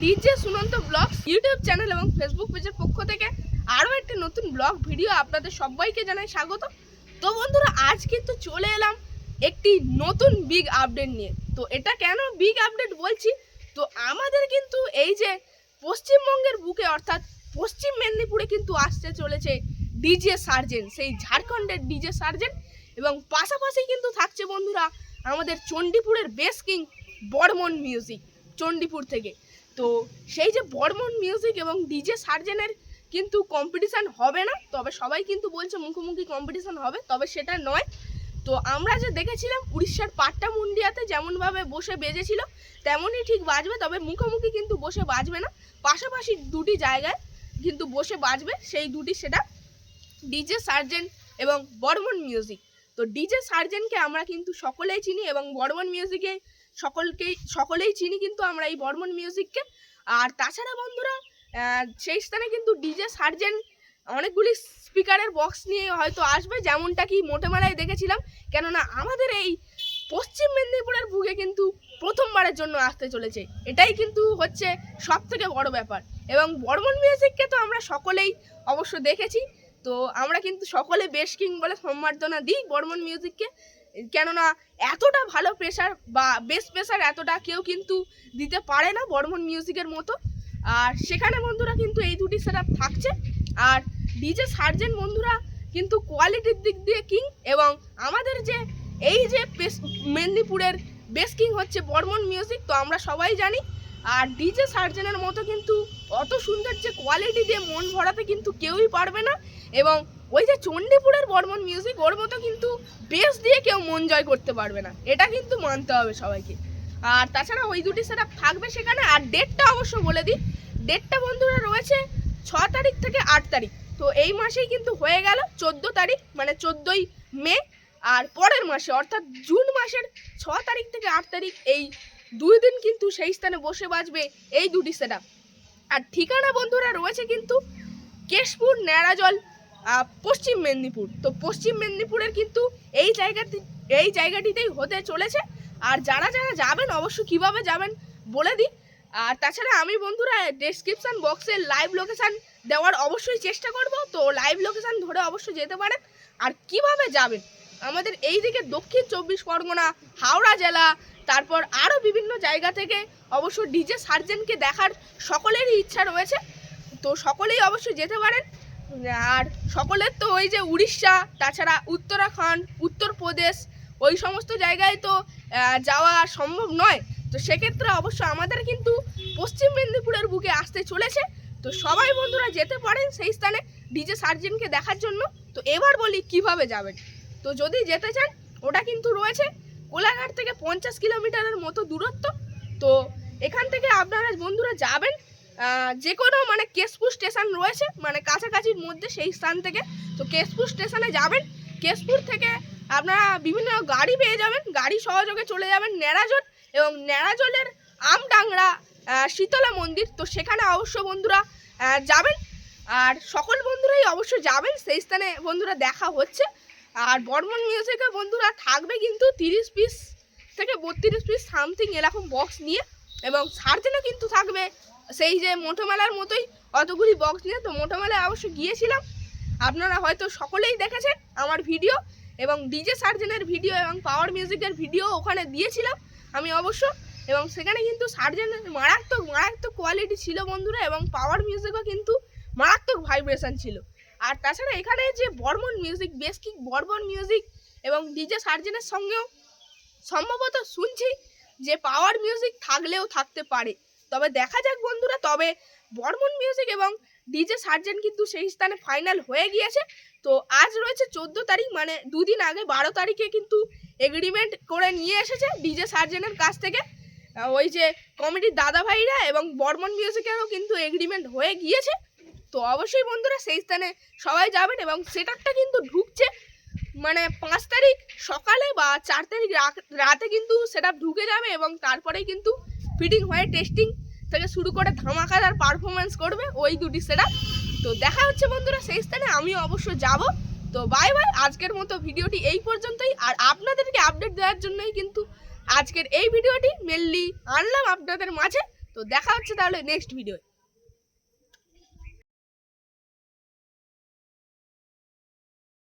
DJ Sunanta blogs YouTube channel এবং Facebook পেজের পক্ষ থেকে আরও একটি নতুন ব্লগ ভিডিও আপনাদের সবাইকে জানাই স্বাগত। তো বন্ধুরা, আজ কিন্তু চলে এলাম একটি নতুন বিগ আপডেট নিয়ে। তো এটা কেন বিগ আপডেট বলছি? তো আমাদের কিন্তু এই যে পশ্চিমবঙ্গের বুকে অর্থাৎ পশ্চিম মেদিনীপুরে কিন্তু আসতে চলেছে ডিজে সার্জেন সেই ঝাড়খণ্ডের ডিজে সার্জেন এবং পাশাপাশি কিন্তু থাকছে বন্ধুরা আমাদের চণ্ডীপুরের bass king Barman music Chandipur থেকে। তো সেই যে বর্মন মিউজিক এবং ডিজে সার্জেনের কিন্তু কম্পিটিশান হবে না, তবে সবাই কিন্তু বলছে মুখোমুখি কম্পিটিশান হবে, তবে সেটা নয়। তো আমরা যে দেখেছিলাম উড়িষ্যার পাট্টা মুন্ডিয়াতে যেমনভাবে বসে বেজেছিল, তেমনই ঠিক বাজবে, তবে মুখোমুখি কিন্তু বসে বাজবে না। পাশাপাশি দুটি জায়গায় কিন্তু বসে বাজবে, সেই দুটি সেটা ডিজে সার্জেন এবং বর্মন মিউজিক তো ডিজে সার্জেনকে আমরা কিন্তু সকলেই চিনি এবং বর্মন মিউজিকে সকলকেই, সকলেই চিনি কিন্তু আমরা এই বর্মন মিউজিককে আর তাছাড়া বন্ধুরা সেই স্থানে কিন্তু ডিজে সার্জেন অনেকগুলি স্পিকারের বক্স নিয়ে হয়তো আসবে, যেমনটা কি মোটেমেলায় দেখেছিলাম। কেননা আমাদের এই পশ্চিম মেদিনীপুরের বুকে কিন্তু প্রথমবারের জন্য আসতে চলেছে। এটাই কিন্তু হচ্ছে সব থেকে বড় ব্যাপার। এবং বর্মন মিউজিককে তো আমরা সকলেই অবশ্য দেখেছি। তো আমরা কিন্তু সকলে বেশ কিং বলে সম্বর্ধনা দিই বর্মন মিউজিককে কেননা এতটা ভালো প্রেশার বা বেস প্রেশার এতটা কেউ কিন্তু দিতে পারে না বর্মন মিউজিকের মতো। আর সেখানে বন্ধুরা কিন্তু এই দুটি সেট থাকছে। আর ডিজে সার্জেন বন্ধুরা কিন্তু কোয়ালিটির দিক দিয়ে কিং এবং আমাদের যে এই যে মেদিনীপুরের বেস কিং হচ্ছে বর্মন মিউজিক তো আমরা সবাই জানি। আর ডিজে সার্জেনের মতো কিন্তু অত সুন্দর যে কোয়ালিটি দিয়ে মন ভরাতে কিন্তু কেউই পারবে না। এবং ওই যে চণ্ডীপুরের বর্মন মিউজিক ওর মতো কিন্তু বেস দিয়ে কেউ মন জয় করতে পারবে না। এটা কিন্তু মানতে হবে সবাইকে। আর তাছাড়া ওই দুটি সেট থাকবে সেখানে। আর ডেটটা অবশ্য বলে দিই। ডেটটা বন্ধুরা রয়েছে ছ তারিখ থেকে আট তারিখ। তো এই মাসেই কিন্তু হয়ে গেল চোদ্দ তারিখ মানে চোদ্দোই মে। আর পরের মাসে, অর্থাৎ জুন মাসের ছ তারিখ থেকে আট তারিখ, এই দুই দিন কিন্তু সেই স্থানে বসে বাজবে এই দুটি সেট আর ঠিকানা বন্ধুরা রয়েছে কিন্তু কেশপুর ন্যাড়াজল পশ্চিম মেদিনীপুর। তো পশ্চিম মেদিনীপুরের কিন্তু এই জায়গাটি, এই জায়গাটিতেই হতে চলেছে। আর যারা যারা যাবেন অবশ্য কীভাবে যাবেন বলে দিই। আর তাছাড়া আমি বন্ধুরা ডেসক্রিপশন বক্সে লাইভ লোকেশান দেওয়ার অবশ্যই চেষ্টা করব। তো লাইভ লোকেশান ধরে অবশ্যই যেতে পারেন। আর কীভাবে যাবেন? আমাদের এই দিকে দক্ষিণ চব্বিশ পরগনা, হাওড়া জেলা, তারপর আরও বিভিন্ন জায়গা থেকে অবশ্য ডিজে সার্জেনকে দেখার সকলেরই ইচ্ছা রয়েছে। তো সকলেই অবশ্যই যেতে পারেন। আর সকলের তো ওই যে উড়িষ্যা, তাছাড়া উত্তরাখণ্ড, উত্তরপ্রদেশ, ওই সমস্ত জায়গায় তো যাওয়া সম্ভব নয়। তো সেক্ষেত্রে অবশ্য আমাদের কিন্তু পশ্চিম মেদিনীপুরের বুকে আসতে চলেছে। তো সবাই বন্ধুরা যেতে পারেন সেই স্থানে ডিজে সার্জেনকে দেখার জন্য। তো এবার বলি কীভাবে যাবেন। তো যদি যেতে চান, ওটা কিন্তু রয়েছে কোলাঘাট থেকে পঞ্চাশ কিলোমিটারের মতো দূরত্ব। তো এখান থেকে আপনারা বন্ধুরা যাবেন যে কোনো মানে কেশপুর স্টেশন রয়েছে মানে কাছাকাছির মধ্যে সেই স্থান থেকে। তো কেশপুর স্টেশনে যাবেন, কেশপুর থেকে আপনারা বিভিন্ন গাড়ি পেয়ে যাবেন, গাড়ি সহযোগে চলে যাবেন ন্যাড়াজল এবং ন্যাড়াজলের আমডাংরা শীতলা মন্দির। তো সেখানে অবশ্য বন্ধুরা যাবেন। আর সকল বন্ধুরাই অবশ্য যাবেন, সেই স্থানে বন্ধুরা দেখা হচ্ছে। আর বর্মন মিউজিকে বন্ধুরা থাকবে কিন্তু তিরিশ পিস থেকে বত্রিশ পিস সামথিং এরকম বক্স নিয়ে এবং সার্জেনও কিন্তু থাকবে। সেই যে মোটোমেলার মতোই অতগুলি বক্স নিয়ে তো মোটোমেলায় অবশ্য গিয়েছিলাম। আপনারা হয়তো সকলেই দেখেছেন আমার ভিডিও এবং ডিজে সার্জেনের ভিডিও এবং পাওয়ার মিউজিকের ভিডিও ওখানে দিয়েছিলাম আমি অবশ্য। এবং সেখানে কিন্তু সার্জেনের মারাত্মক মারাত্মক কোয়ালিটি ছিল বন্ধুরা এবং পাওয়ার মিউজিকও কিন্তু মারাত্মক ভাইব্রেশন ছিল। আর তাছাড়া এখানে যে বর্মন মিউজিক বেশ কি বর্মন মিউজিক এবং ডিজে সার্জেনের সঙ্গেও সম্ভবত শুনছি যে পাওয়ার মিউজিক থাকলেও থাকতে পারে। তবে দেখা যাক বন্ধুরা, তবে বর্মন মিউজিক এবং ডিজে সার্জেন কিন্তু সেই স্থানে ফাইনাল হয়ে গিয়েছে। তো আজ রয়েছে চোদ্দ তারিখ মানে দুদিন আগে বারো তারিখে কিন্তু এগ্রিমেন্ট করে নিয়ে এসেছে ডিজে সার্জেনের কাছ থেকে। ওই যে কমিটির দাদা ভাইরা এবং বর্মন মিউজিকেরও কিন্তু এগ্রিমেন্ট হয়ে গিয়েছে। তো অবশ্যই বন্ধুরা সেই স্থানে সবাই যাবেন এবং সেটারটা কিন্তু ঢুকছে। মানে পাঁচ তারিখ সকালে বা চার তারিখ রাতে কিন্তু সেটা ঢুকে যাবে এবং তারপরেই কিন্তু ফিটিং হয়ে টেস্টিং থেকে শুরু করে ধামাকাদার পারফরমেন্স করবে ওই দুটি সেটা তো দেখা হচ্ছে বন্ধুরা সেই স্থানে আমি অবশ্য যাব। তো বাই বাই আজকের মতো ভিডিওটি এই পর্যন্তই। আর আপনাদেরকে আপডেট দেওয়ার জন্যই কিন্তু আজকের এই ভিডিওটি মেনলি আনলাম আপনাদের মাঝে। তো দেখা হচ্ছে তাহলে নেক্সট ভিডিও